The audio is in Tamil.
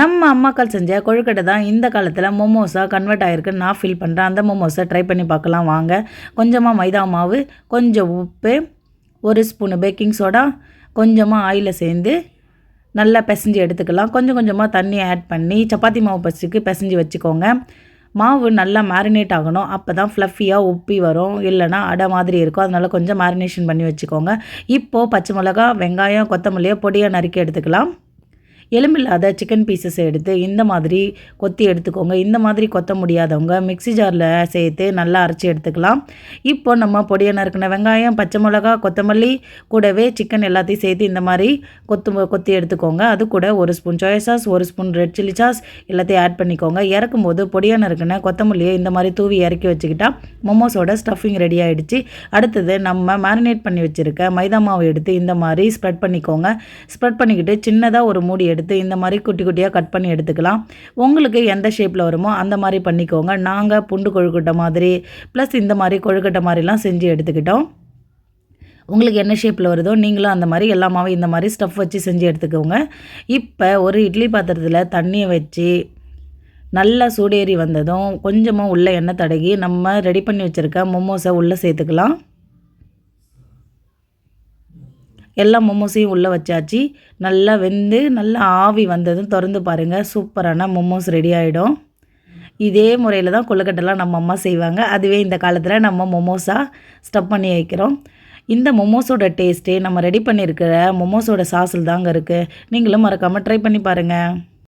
நம்ம அம்மாக்கள் செஞ்ச கொழுக்கட்டை தான் இந்த காலத்தில் மோமோஸாக கன்வெர்ட் ஆகிருக்குன்னு நான் ஃபீல் பண்ணுறேன் அந்த மோமோஸை ட்ரை பண்ணி பார்க்கலாம் வாங்க. கொஞ்சமாக மைதா மாவு கொஞ்சம் உப்பு ஒரு ஸ்பூனு பேக்கிங் சோடா கொஞ்சமாக ஆயிலை சேர்ந்து நல்லா பிசைஞ்சு எடுத்துக்கலாம். கொஞ்சம் கொஞ்சமாக தண்ணி ஆட் பண்ணி சப்பாத்தி மாவு பசிக்கு பிசைஞ்சு வச்சுக்கோங்க. மாவு நல்லா மேரினேட் ஆகணும். அப்போ தான் ஃப்ளஃபியாக உப்பி வரும். இல்லைனா அடை மாதிரி இருக்கும். அதனால் கொஞ்சம் மேரினேஷன் பண்ணி வச்சுக்கோங்க. இப்போது பச்சை மிளகா வெங்காயம் கொத்தமல்லியை பொடியாக நறுக்கி எடுத்துக்கலாம். எலும்பில்லாத சிக்கன் பீசஸ் எடுத்து இந்த மாதிரி கொத்தி எடுத்துக்கோங்க. இந்த மாதிரி கொத்த முடியாதவங்க மிக்ஸி ஜாரில் சேர்த்து நல்லா அரைச்சி எடுத்துக்கலாம். இப்போ நம்ம பொடியை நறுக்கின வெங்காயம் பச்சை மிளகா கொத்தமல்லி கூடவே சிக்கன் எல்லாத்தையும் சேர்த்து இந்த மாதிரி கொத்து கொத்தி எடுத்துக்கோங்க. அது கூட ஒரு ஸ்பூன் சோயா சாஸ் ஒரு ஸ்பூன் ரெட் சில்லி சாஸ் எல்லாத்தையும் ஆட் பண்ணிக்கோங்க. இறக்கும்போது பொடியாக நறுக்கின கொத்தமல்லியை இந்த மாதிரி தூவி இறக்கி வச்சுக்கிட்டால் மொமோஸோட ஸ்டஃபிங் ரெடி ஆகிடுச்சு அடுத்தது நம்ம மேரினேட் பண்ணி வச்சுருக்க மைதா மாவு எடுத்து இந்த மாதிரி ஸ்ப்ரெட் பண்ணிக்கோங்க. ஸ்ப்ரெட் பண்ணிக்கிட்டு சின்னதாக ஒரு மூடி எடுத்து எடுத்து இந்த மாதிரி குட்டி குட்டியாக கட் பண்ணி எடுத்துக்கலாம். உங்களுக்கு எந்த ஷேப்பில் வருமோ அந்த மாதிரி பண்ணிக்கோங்க. நாங்கள் புண்டு கொழுக்கட்டை மாதிரி ப்ளஸ் இந்த மாதிரி கொழுக்கட்டை மாதிரிலாம் செஞ்சு எடுத்துக்கிட்டோம். உங்களுக்கு என்ன ஷேப்பில் வருதோ நீங்களும் அந்த மாதிரி எல்லாமாவே இந்த மாதிரி ஸ்டஃப் வச்சு செஞ்சு எடுத்துக்கோங்க. இப்போ ஒரு இட்லி பாத்திரத்தில் தண்ணியை வச்சு நல்லா சூடேறி வந்ததும் கொஞ்சமாக உள்ளே எண்ணெய் தடகி நம்ம ரெடி பண்ணி வச்சுருக்க மோமோஸை உள்ளே சேர்த்துக்கலாம். எல்லா மொமோஸையும் உள்ளே வச்சாச்சு. நல்லா வெந்து நல்லா ஆவி வந்ததும் திறந்து பாருங்கள் சூப்பரான மொமோஸ் ரெடி ஆகிடும் இதே முறையில் தான் கொழுக்கட்டெல்லாம் நம்ம அம்மா செய்வாங்க. அதுவே இந்த காலத்தில் நம்ம மொமோஸாக ஸ்டப் பண்ணி வைக்கிறோம். இந்த மொமோஸோட டேஸ்ட்டே நம்ம ரெடி பண்ணியிருக்கிற மொமோஸோட சாஸில் தாங்க இருக்குது நீங்களும் மறக்காமல் ட்ரை பண்ணி பாருங்கள்